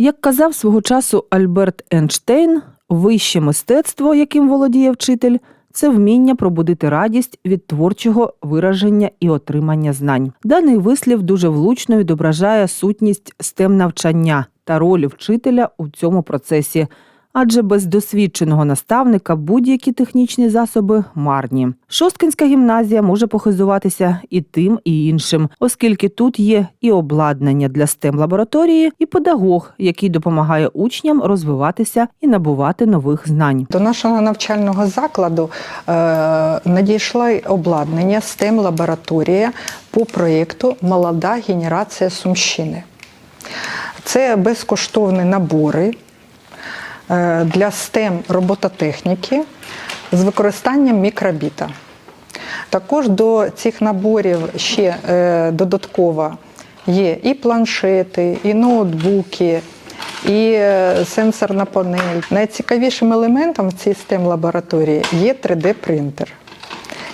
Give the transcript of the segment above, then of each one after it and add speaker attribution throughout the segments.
Speaker 1: Як казав свого часу Альберт Ейнштейн, вище мистецтво, яким володіє вчитель, це вміння пробудити радість від творчого вираження і отримання знань. Даний вислів дуже влучно відображає сутність STEM навчання та роль вчителя у цьому процесі. Адже без досвідченого наставника будь-які технічні засоби марні. Шосткинська гімназія може похизуватися і тим, і іншим, оскільки тут є і обладнання для stem лабораторії, і педагог, який допомагає учням розвиватися і набувати нових знань.
Speaker 2: До нашого навчального закладу е, надійшло обладнання STEM лабораторія по проєкту Молода генерація Сумщини. Це безкоштовні набори для STEM робототехніки з використанням мікробіта. Також до цих наборів ще е, додатково є і планшети, і ноутбуки, і е, сенсорна панель. Найцікавішим елементом в цій STEM лабораторії є 3D-принтер,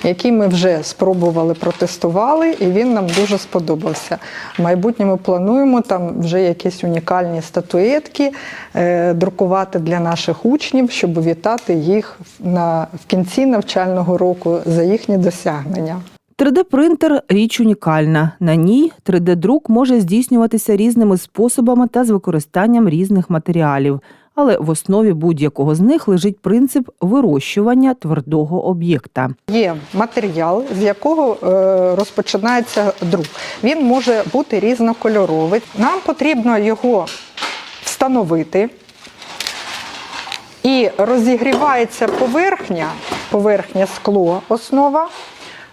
Speaker 2: який ми вже спробували, протестували, і він нам дуже сподобався. В майбутньому плануємо там вже якісь унікальні статуетки е, друкувати для наших учнів, щоб вітати їх на, в кінці навчального року за їхні досягнення.
Speaker 1: 3D-принтер річ унікальна. На ній 3D-друк може здійснюватися різними способами та з використанням різних матеріалів. Але в основі будь-якого з них лежить принцип вирощування твердого об'єкта.
Speaker 2: Є матеріал, з якого е, розпочинається друк. Він може бути різнокольоровий. Нам потрібно його встановити. І розігрівається поверхня, поверхня скло, основа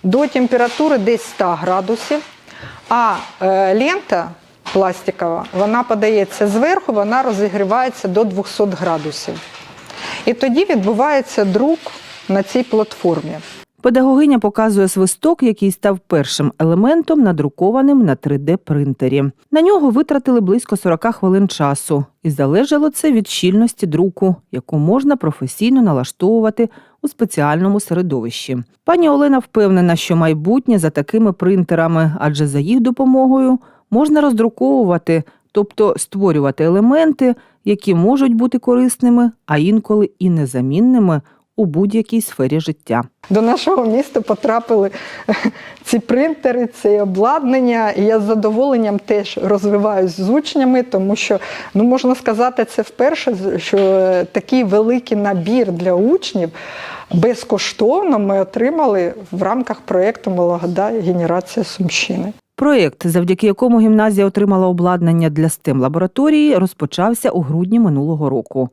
Speaker 2: до температури десь 100 градусів, а е, лента пластикова, вона подається зверху, вона розігрівається до 200 градусів. І тоді відбувається друк на цій платформі.
Speaker 1: Педагогиня показує свисток, який став першим елементом, надрукованим на 3D-принтері. На нього витратили близько 40 хвилин часу, і залежало це від щільності друку, яку можна професійно налаштовувати у спеціальному середовищі. Пані Олена впевнена, що майбутнє за такими принтерами, адже за їх допомогою можна роздруковувати, тобто створювати елементи, які можуть бути корисними, а інколи і незамінними у будь-якій сфері життя.
Speaker 2: До нашого міста потрапили ці принтери, це обладнання. І я з задоволенням теж розвиваюсь з учнями, тому що ну можна сказати, це вперше, що такий великий набір для учнів безкоштовно ми отримали в рамках проєкту Молода генерація Сумщини.
Speaker 1: Проєкт, завдяки якому гімназія отримала обладнання для STEM лабораторії, розпочався у грудні минулого року.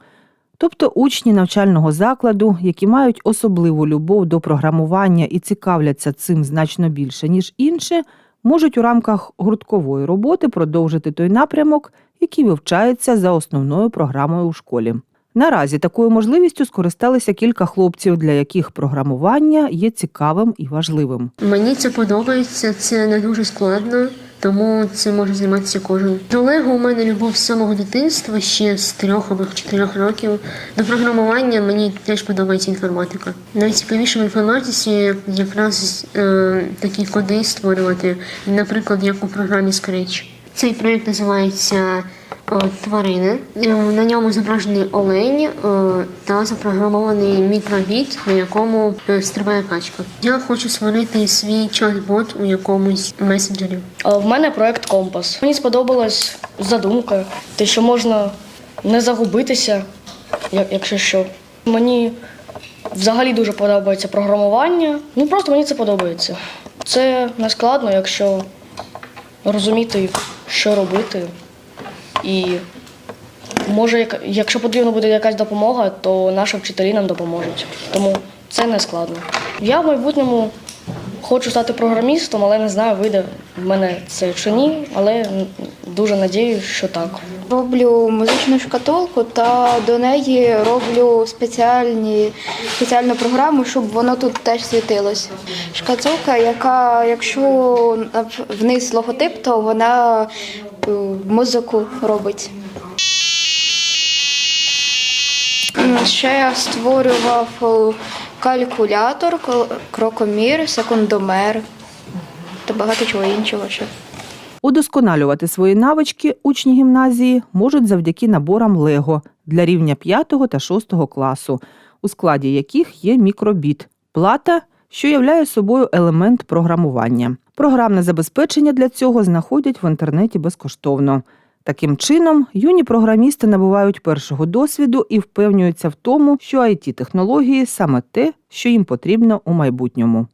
Speaker 1: Тобто учні навчального закладу, які мають особливу любов до програмування і цікавляться цим значно більше, ніж інші, можуть у рамках гурткової роботи продовжити той напрямок, який вивчається за основною програмою у школі. Наразі такою можливістю скористалися кілька хлопців, для яких програмування є цікавим і важливим.
Speaker 3: Мені це подобається, це не дуже складно, тому це може займатися кожен. До Лего у мене любов з самого дитинства, ще з трьох або чотирьох років. До програмування мені теж подобається інформатика. Найцікавіше в інформатиці якраз е, такі коди створювати, наприклад, як у програмі Scratch. Цей проєкт називається е, Тварини. Е, На ньому зображений олень е, та запрограмований мікробіт, на якому стрибає качка. Я хочу створити свій чат-бот у якомусь месенджері.
Speaker 4: В мене проект Компас. Мені сподобалась задумка, те, що можна не загубитися, як- якщо що. Мені взагалі дуже подобається програмування. Ну просто мені це подобається. Це не складно, якщо розуміти, що робити. І може, як- якщо потрібна буде якась допомога, то наші вчителі нам допоможуть. Тому це не складно. Я в майбутньому хочу стати програмістом, але не знаю, вийде в мене це чи ні, але дуже надію, що так.
Speaker 5: Роблю музичну шкатулку та до неї роблю спеціальні, спеціальну програму, щоб воно тут теж світилось. Шкатулка, яка, якщо вниз логотип, то вона е, музику робить. Ще я створював е, калькулятор, крокомір, секундомер та багато чого іншого ще.
Speaker 1: Удосконалювати свої навички учні гімназії можуть завдяки наборам Лего для рівня 5 та 6 класу, у складі яких є мікробіт, плата, що являє собою елемент програмування. Програмне забезпечення для цього знаходять в інтернеті безкоштовно. Таким чином, юні програмісти набувають першого досвіду і впевнюються в тому, що it технології саме те, що їм потрібно у майбутньому.